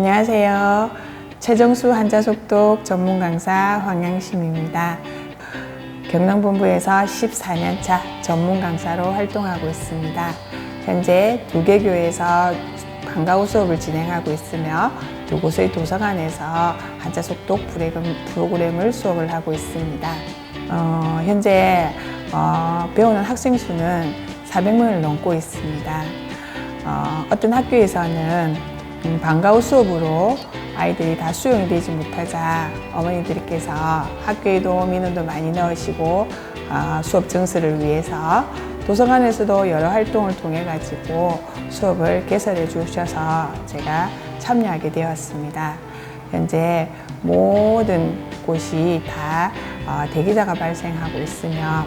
안녕하세요. 최정수 환자 속독 전문 강사 황양심입니다. 경남본부에서 14년차 전문 강사로 활동하고 있습니다. 현재 두 개 교회에서 방과후 수업을 진행하고 있으며 두 곳의 도서관에서 환자 속독 프로그램- 프로그램을 수업을 하고 있습니다. 어, 현재 어, 배우는 학생 수는 400명을 넘고 있습니다. 어, 어떤 학교에서는 음, 방과후 수업으로 아이들이 다 수용이 되지 못하자 어머니들께서 학교에도 민원도 많이 넣으시고 어, 수업 증수를 위해서 도서관에서도 여러 활동을 통해 가지고 수업을 개설해 주셔서 제가 참여하게 되었습니다. 현재 모든 곳이 다 어, 대기자가 발생하고 있으며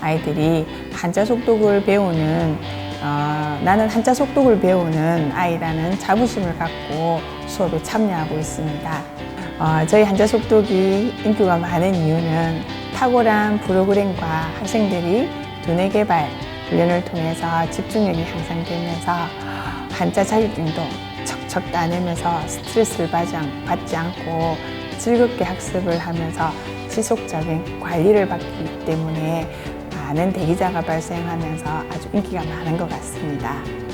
아이들이 한자 속독을 배우는 어, 나는 한자 속독을 배우는 아이라는 자부심을 갖고 수업에 참여하고 있습니다. 어, 저희 한자 속독이 인기가 많은 이유는 탁월한 프로그램과 학생들이 두뇌 개발 훈련을 통해서 집중력이 향상되면서 한자 자격증도 척척 따내면서 스트레스를 받지 않고 즐겁게 학습을 하면서 지속적인 관리를 받기 때문에 많은 대기자가 발생하면서 아주 인기가 많은 것 같습니다.